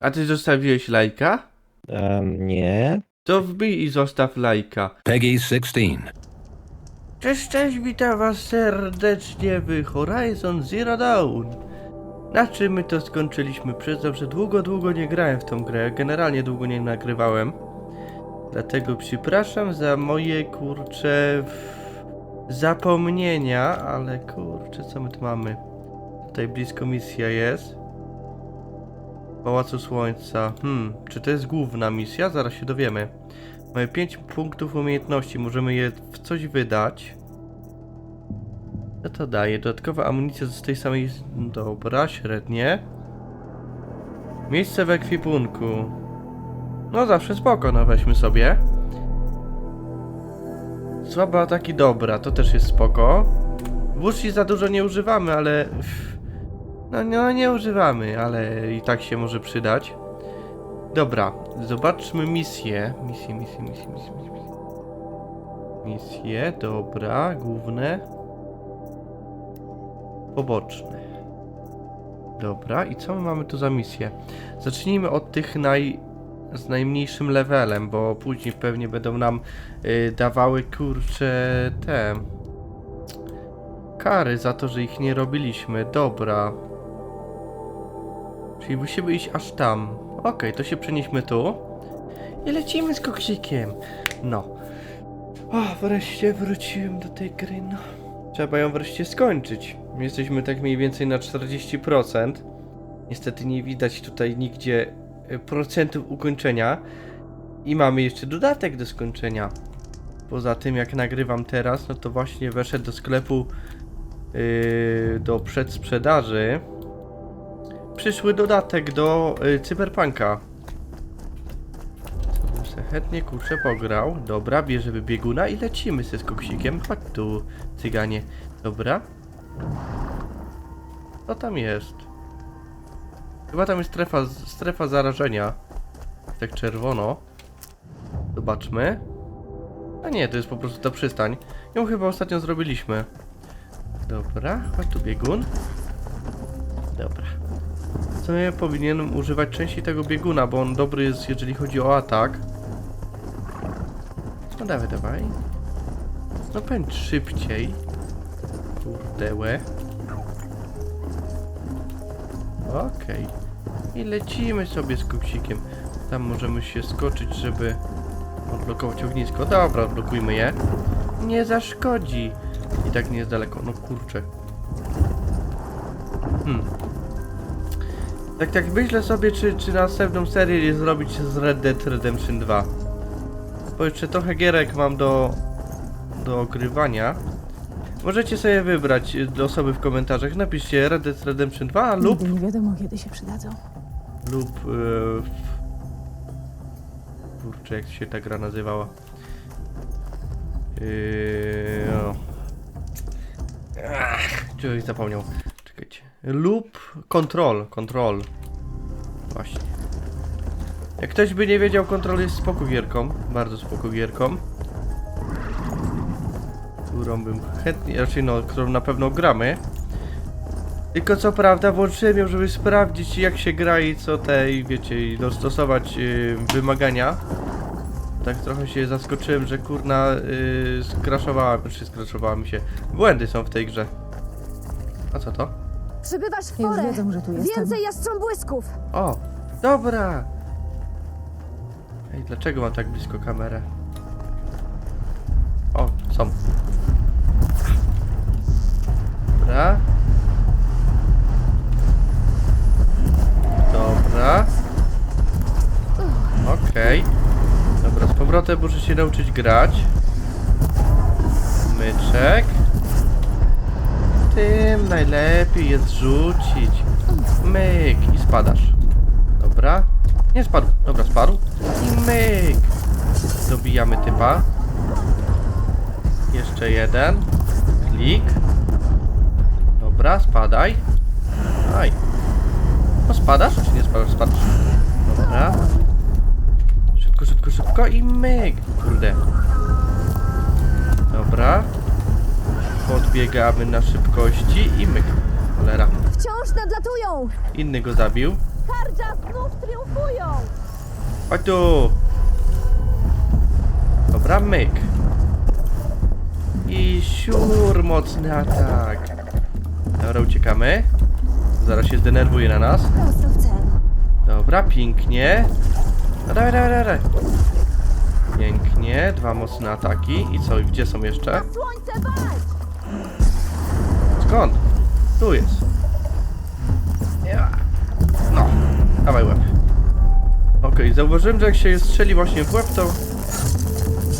A ty zostawiłeś lajka? Um, nie. To wbij i zostaw lajka. Peggy 16. Cześć, cześć, witam was serdecznie w Horizon Zero Dawn. Na czym my to skończyliśmy? Przyznam, że długo, długo nie grałem w tą grę. Generalnie długo nie nagrywałem. Dlatego przepraszam za moje kurcze w- zapomnienia, ale kurczę, co my tu mamy? Tutaj blisko misja jest. Pałacu Słońca. Hmm, czy to jest główna misja? Zaraz się dowiemy. Mamy 5 punktów umiejętności, możemy je w coś wydać. Co to daje? Dodatkowa amunicja z tej samej... Dobra, średnie. Miejsce w ekwipunku. No zawsze spoko, no weźmy sobie. Słabe ataki dobra, to też jest spoko. Włóczki za dużo nie używamy, ale... No, no nie używamy, ale i tak się może przydać. Dobra, zobaczmy misję. Misję, misję, misję, misję, misję. Misje, dobra, główne. Poboczne. Dobra, i co my mamy tu za misję? Zacznijmy od tych naj... z najmniejszym levelem, bo później pewnie będą nam y, dawały kurcze te... Kary za to, że ich nie robiliśmy. Dobra. Czyli musimy iść aż tam. Okej, to się przenieśmy tu. I lecimy z koksikiem. No. O, wreszcie wróciłem do tej gry, no. Trzeba ją wreszcie skończyć. Jesteśmy tak mniej więcej na 40%. Niestety nie widać tutaj nigdzie y, procentów ukończenia. I mamy jeszcze dodatek do skończenia. Poza tym, jak nagrywam teraz, no to właśnie weszedł do sklepu yy, do przedsprzedaży przyszły dodatek do y, Cyberpunka. Co bym se chętnie kurczę pograł. Dobra, bierzemy bieguna i lecimy ze skoksikiem. Chodź tu, cyganie. Dobra. Co tam jest? Chyba tam jest strefa, strefa zarażenia. Tak czerwono. Zobaczmy. A nie, to jest po prostu ta przystań. Ją chyba ostatnio zrobiliśmy. Dobra, chodź tu biegun. Dobra. Ja powinienem używać częściej tego bieguna, bo on dobry jest, jeżeli chodzi o atak. No dawaj, dawaj. No pędź szybciej. Kurdełe. Okej. I lecimy sobie z kuksikiem. Tam możemy się skoczyć, żeby odblokować ognisko. Dobra, odblokujmy je. Nie zaszkodzi. I tak nie jest daleko. No kurczę. Hmm. Tak, tak myślę sobie, czy, czy następną serię nie zrobić z Red Dead Redemption 2. Bo jeszcze trochę gierek mam do, do ogrywania. Możecie sobie wybrać y, osoby w komentarzach. Napiszcie Red Dead Redemption 2 lub... Nigdy nie wiadomo, kiedy się przydadzą. lub... Yy, kurczę, jak się ta gra nazywała? Yy. Ach, zapomniał. Lub Control. Control. Właśnie. Jak ktoś by nie wiedział, Control jest spoko gierką. Bardzo spoko gierką. Którą bym chętnie, raczej no, którą na pewno gramy. Tylko co prawda włączyłem ją, żeby sprawdzić jak się gra i co te, i wiecie, i dostosować yy, wymagania. Tak trochę się zaskoczyłem, że kurna yy, skraszowała, czy skraszowała mi się. Błędy są w tej grze. A co to? Przybywasz w Już porę. wiedzą, że tu jestem. Więcej jastrząbłysków. O, dobra! Ej, dlaczego mam tak blisko kamerę? O, są. Dobra. Dobra. Okej. Dobra, z powrotem muszę się nauczyć grać. Myczek. Tym najlepiej jest rzucić. Myk i spadasz. Dobra. Nie spadł. Dobra, spadł. I myk. Dobijamy typa. Jeszcze jeden. Klik. Dobra, spadaj. Aj. No spadasz, czy nie spadasz? Spadasz. Dobra. Szybko, szybko, szybko i myk. Kurde. Dobra. Podbiegamy na szybkości i myk. Cholera. Wciąż nadlatują. Inny go zabił. Hardża znów triumfują! Chodź tu! Dobra, myk. I siur, mocny atak. Dobra, uciekamy. Zaraz się zdenerwuje na nas. Prosto w cel. Dobra, pięknie. No dawaj, dawaj, dawaj. Pięknie, dwa mocne ataki. I co, gdzie są jeszcze? Na słońce walcz! Skąd? Tu jest. Ja. No, dawaj łeb. Okej, zauważyłem, że jak się strzeli właśnie w łeb, to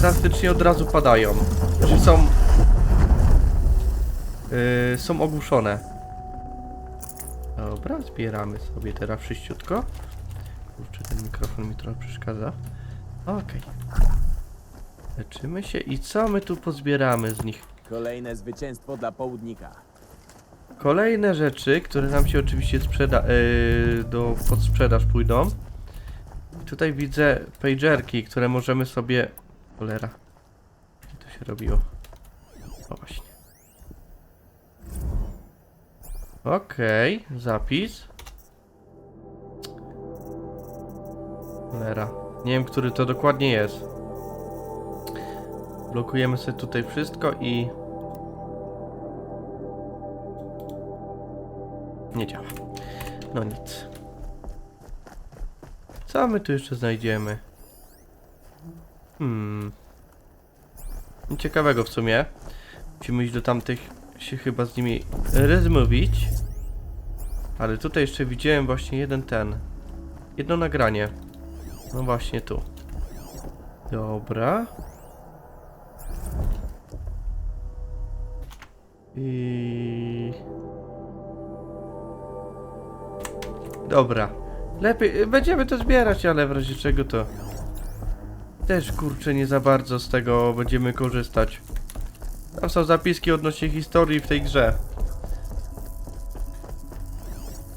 praktycznie od razu padają. Znaczy są... Yy, są ogłuszone. Dobra, zbieramy sobie teraz wszyściutko. Kurczę, ten mikrofon mi trochę przeszkadza. Okej. Leczymy się i co my tu pozbieramy z nich? Kolejne zwycięstwo dla południka. Kolejne rzeczy, które nam się oczywiście sprzeda yy, do pod sprzedaż pójdą. Tutaj widzę pagerki, które możemy sobie. Cholera. Gdzie to się robiło? O właśnie. Okej, zapis. Cholera. Nie wiem, który to dokładnie jest. Blokujemy sobie tutaj wszystko i Nie działa. No nic. Co my tu jeszcze znajdziemy? Hmm. Ciekawego w sumie. Musimy iść do tamtych, się chyba z nimi rozmówić. Ale tutaj jeszcze widziałem właśnie jeden ten. Jedno nagranie. No właśnie tu. Dobra. I... Dobra. Lepiej, będziemy to zbierać, ale w razie czego to... Też kurczę nie za bardzo z tego będziemy korzystać. Tam są zapiski odnośnie historii w tej grze.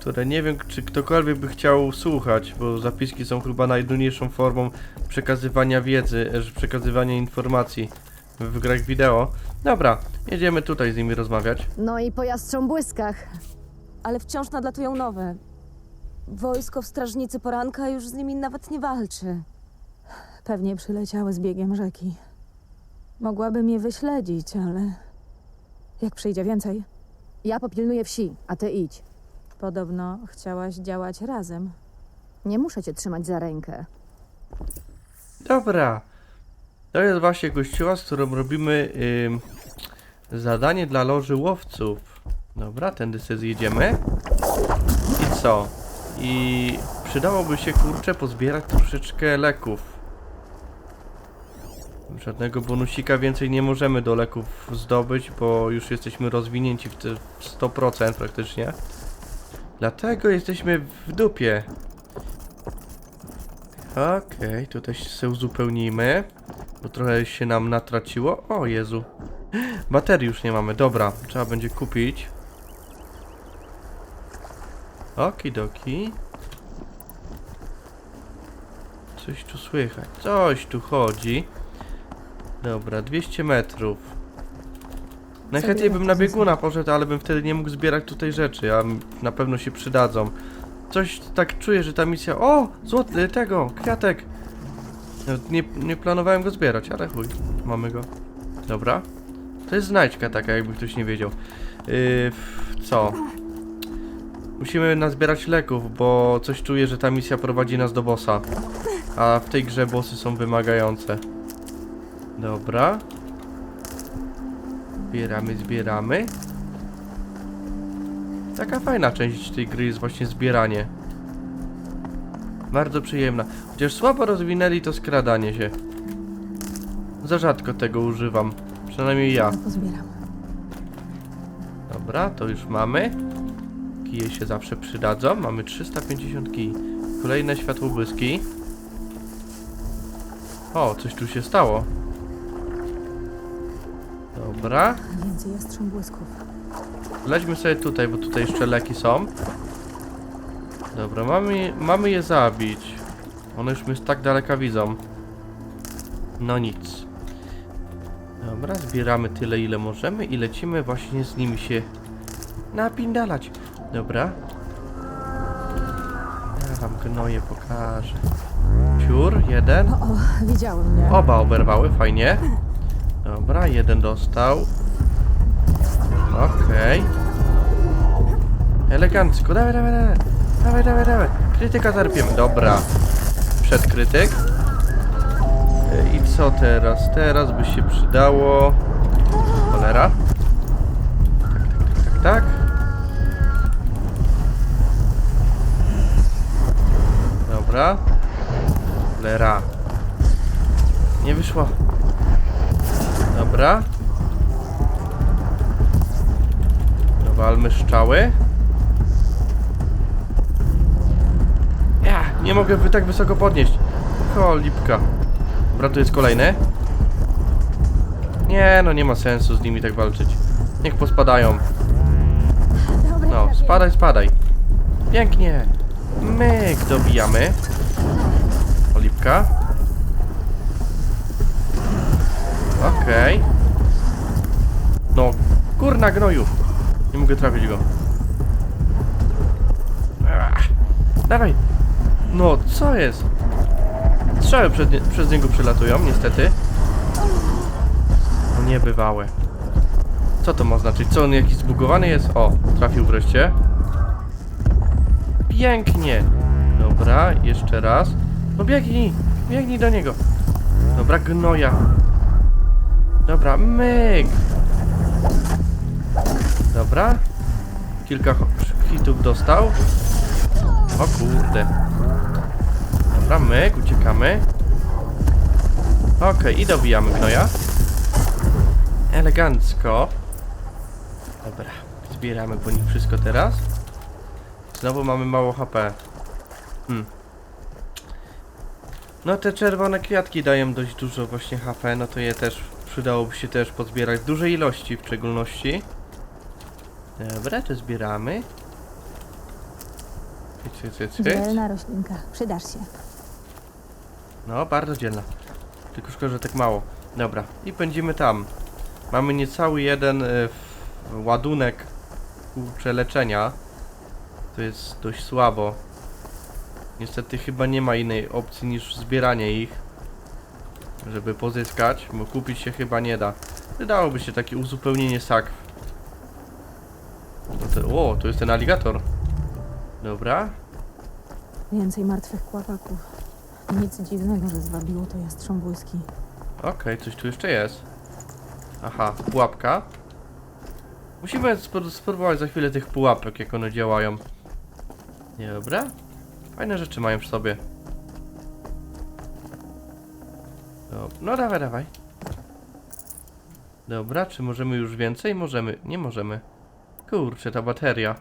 Które nie wiem, czy ktokolwiek by chciał słuchać, bo zapiski są chyba najdłuższą formą przekazywania wiedzy, e, przekazywania informacji w grach wideo. Dobra, jedziemy tutaj z nimi rozmawiać. No i po jastrząbłyskach. ale wciąż nadlatują nowe. Wojsko w strażnicy poranka już z nimi nawet nie walczy. Pewnie przyleciały z biegiem rzeki. Mogłabym je wyśledzić, ale jak przyjdzie więcej? Ja popilnuję wsi, a ty idź. Podobno chciałaś działać razem. Nie muszę cię trzymać za rękę. Dobra. To jest właśnie gościła, z którą robimy ym, zadanie dla loży łowców. Dobra, tędy sobie zjedziemy. I co? I przydałoby się kurczę pozbierać troszeczkę leków. Żadnego bonusika więcej nie możemy do leków zdobyć, bo już jesteśmy rozwinięci w, te, w 100% praktycznie. Dlatego jesteśmy w dupie. Okej, tutaj się uzupełnijmy. Bo trochę się nam natraciło. O Jezu. Baterii już nie mamy, dobra. Trzeba będzie kupić. Okidoki. Coś tu słychać. Coś tu chodzi. Dobra, 200 metrów. Najchętniej bym na bieguna poszedł, ale bym wtedy nie mógł zbierać tutaj rzeczy, a na pewno się przydadzą. Coś tak czuję, że ta misja... O! Złoty, tego, kwiatek! Nawet Nie, nie planowałem go zbierać, ale chuj, mamy go. Dobra. To jest znajdźka taka, jakby ktoś nie wiedział. Yy, co? Musimy nazbierać leków, bo coś czuję, że ta misja prowadzi nas do bossa. A w tej grze bossy są wymagające. Dobra. Zbieramy, zbieramy. Taka fajna część tej gry jest właśnie zbieranie. Bardzo przyjemna. Chociaż słabo rozwinęli to skradanie się. Za rzadko tego używam. Przynajmniej ja. Pozbieram. Dobra, to już mamy. Kije się zawsze przydadzą. Mamy 350 kij. Kolejne światłobłyski. O, coś tu się stało. Dobra. Więcej jastrząbłysków. Lećmy sobie tutaj, bo tutaj jeszcze leki są. Dobra, mamy, mamy je zabić. One już mnie z tak daleka widzą. No nic. Dobra, zbieramy tyle ile możemy i lecimy właśnie z nimi się napindalać. Dobra. gnoje pokażę. Ciur, jeden. O, o, widziały mnie. Oba oberwały, fajnie. Dobra, jeden dostał. Okej. Elegancko, dawaj, dawaj, dawaj. Dawaj, dawaj, dawaj. Krytyka zarpiemy, dobra. Przedkrytyk. I co teraz? Teraz by się przydało... Cholera. Tak, tak, tak, tak, tak. Dobra. Cholera. Nie wyszło. Dobra. Dowalmy strzały. Ja, nie mogę tak wysoko podnieść. Cholipka. Dobra, tu jest kolejny. Nie, no nie ma sensu z nimi tak walczyć. Niech pospadają. No, spadaj, spadaj. Pięknie. Myk, dobijamy. Olipka. Okej. No, kurna gnoju. Nie mogę trafić go. Dawaj. No, co jest? Strzały przed przez niego przylatują, niestety. No niebywałe. Co to ma znaczyć? Co on jakiś zbugowany jest? O, trafił wreszcie. Pięknie. Dobra, jeszcze raz. No biegnij, biegnij do niego. Dobra, gnoja. Dobra, myk. Dobra. Kilka hitów dostał. O kurde. Dobra, myk, uciekamy. Okej, i dobijamy gnoja. Elegancko. Dobra, zbieramy po nich wszystko teraz. Znowu mamy mało HP. Hmm. No te czerwone kwiatki dają dość dużo właśnie HP, no to je też przydałoby się też pozbierać w dużej ilości w szczególności. Dobra, to zbieramy. Cyc, cyc, cyc. Dzielna roślinka. Przydasz się. No, bardzo dzielna. Tylko szkoda, że tak mało. Dobra, i pędzimy tam. Mamy niecały jeden y, ładunek kurczę leczenia. To jest dość słabo. Niestety chyba nie ma innej opcji niż zbieranie ich. Żeby pozyskać, bo kupić się chyba nie da. Wydałoby się takie uzupełnienie sakw. To, o, to jest ten aligator. Dobra, Więcej martwych kłapaków. Nic dziwnego, że zwabiło to jastrząbłyski. Okej, coś tu jeszcze jest. Aha, pułapka. Musimy spróbować za chwilę tych pułapek, jak one działają. Dobra. Fajne rzeczy mają w sobie. No dawaj, dawaj. Dobra, czy możemy już więcej? Możemy. Nie możemy. Kurczę, ta bateria.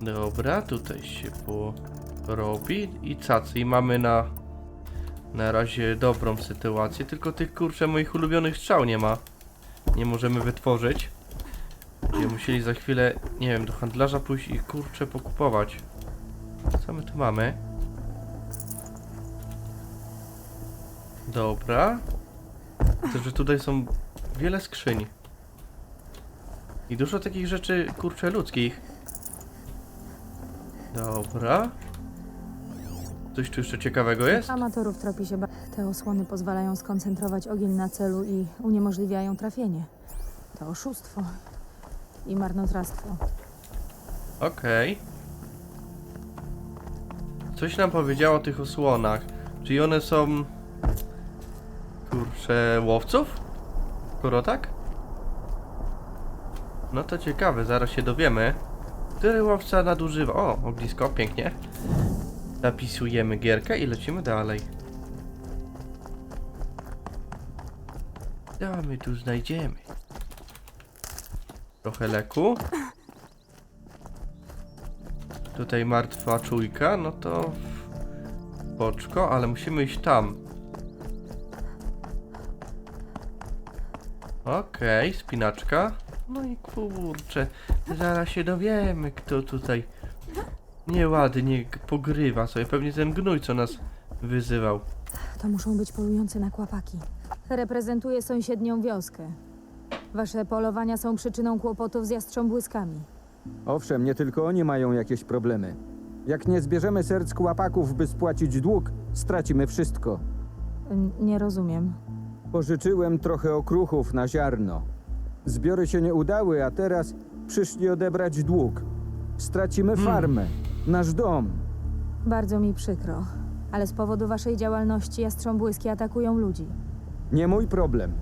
Dobra, tutaj się porobi i cacy. I mamy na na razie dobrą sytuację, tylko tych kurczę moich ulubionych strzał nie ma. Nie możemy wytworzyć. Będziemy musieli za chwilę, nie wiem, do handlarza pójść i kurczę pokupować. Co my tu mamy? Dobra. Widzę, że tutaj są wiele skrzyń. I dużo takich rzeczy, kurczę, ludzkich. Dobra. Coś tu jeszcze ciekawego jest? Amatorów tropi się ba- Te osłony pozwalają skoncentrować ogień na celu i uniemożliwiają trafienie. To oszustwo. I marnotrawstwo. Okej. Coś nam powiedziało o tych osłonach. Czyli one są... Kurczę, łowców? Skoro tak? No to ciekawe, zaraz się dowiemy. Który łowca nadużywa... O, ognisko, pięknie. Zapisujemy gierkę i lecimy dalej. Co my tu znajdziemy? Trochę leku. Tutaj martwa czujka, no to... Boczko, ale musimy iść tam. Okej, spinaczka. No i kurczę, zaraz się dowiemy, kto tutaj nieładnie pogrywa sobie. Pewnie ten gnój, co nas wyzywał. To muszą być polujący na kłapaki. Reprezentuję sąsiednią wioskę. Wasze polowania są przyczyną kłopotów z jastrząbłyskami. Owszem, nie tylko oni mają jakieś problemy. Jak nie zbierzemy serc kłapaków, by spłacić dług, stracimy wszystko. N- Nie rozumiem. Pożyczyłem trochę okruchów na ziarno. Zbiory się nie udały, a teraz przyszli odebrać dług. Stracimy farmę, nasz dom. Bardzo mi przykro, ale z powodu waszej działalności jastrząbłyski atakują ludzi. Nie mój problem.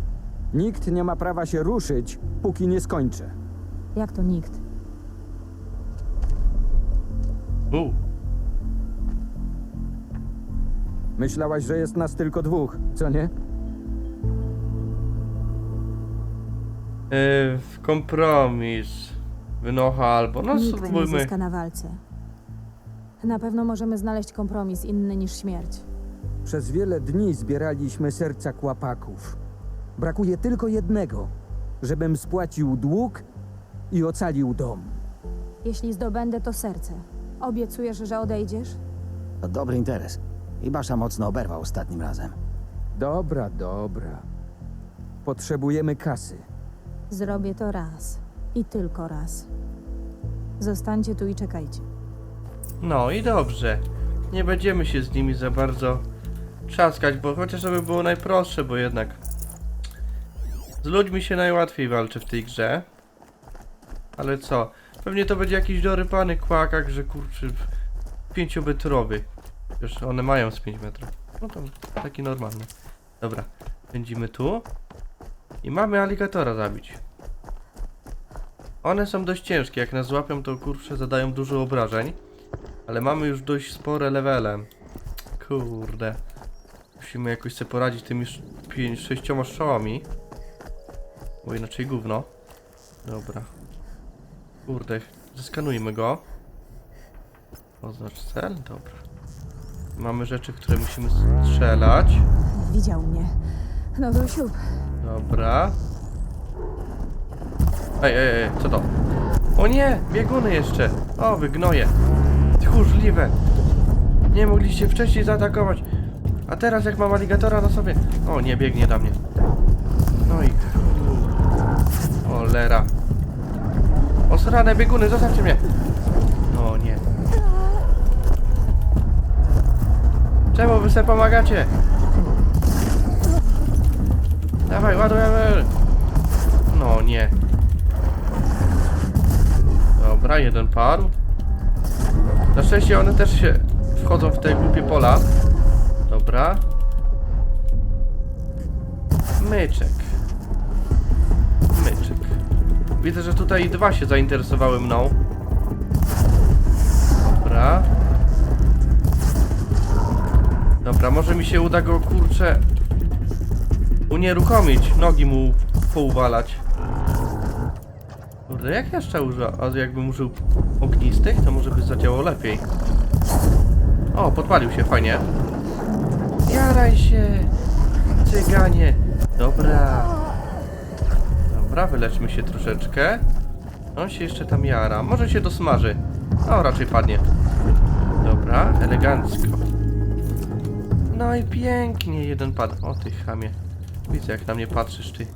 Nikt nie ma prawa się ruszyć, póki nie skończę. Jak to nikt? U, Myślałaś, że jest nas tylko dwóch, co nie? yy, kompromis. Wynocha albo, no nikt nie spróbujmy. zyska na walce. Na pewno możemy znaleźć kompromis inny niż śmierć. Przez wiele dni zbieraliśmy serca kłapaków. Brakuje tylko jednego, żebym spłacił dług i ocalił dom. Jeśli zdobędę to serce, obiecujesz, że odejdziesz? To dobry interes. I Basza mocno oberwał ostatnim razem. Dobra, dobra. Potrzebujemy kasy. Zrobię to raz. I tylko raz. Zostańcie tu i czekajcie. No i dobrze. Nie będziemy się z nimi za bardzo trzaskać, bo chociaż to by było najprostsze, bo jednak z ludźmi się najłatwiej walczy w tej grze. Ale co? Pewnie to będzie jakiś dorypany kłakak, że kurczy pięciometrowy. Już one mają z 5 metrów. No to taki normalny. Dobra, pędzimy tu. I mamy aligatora zabić. One są dość ciężkie, jak nas złapią to kurczę zadają dużo obrażeń. Ale mamy już dość spore levele. Kurde. Musimy jakoś sobie poradzić tymi sz- pięć, sześcioma strzałami. Bo inaczej gówno. Dobra. Kurde, zeskanujmy go. Oznacz cel? Dobra. Mamy rzeczy, które musimy strzelać. Widział mnie. No to siup. Dobra. Ej, ej, ej, co to? O nie! Bieguny jeszcze! O, wygnoje! Tchórzliwe! Nie mogliście wcześniej zaatakować! A teraz jak mam aligatora na sobie... O, nie, biegnie do mnie. No i... Cholera. Osrane bieguny, zostawcie mnie! O nie. Czemu wy sobie pomagacie? Dawaj, ładujemy! No nie. Dobra, jeden padł. Na szczęście one też się wchodzą w te głupie pola. Dobra. Myczek. Widzę, że tutaj dwa się zainteresowały mną. Dobra. Dobra, może mi się uda go kurczę unieruchomić, nogi mu pouwalać. Kurde, jak jeszcze użył? A jakbym użył ognistych, to może by zadziałało lepiej. O, podpalił się, fajnie. Jaraj się, cyganie. Dobra. Dobra, wyleczmy się troszeczkę. On się jeszcze tam jara. Może się dosmaży. O, raczej padnie. Dobra, elegancko. No i pięknie jeden padł. O ty chamie. Widzę jak na mnie patrzysz ty.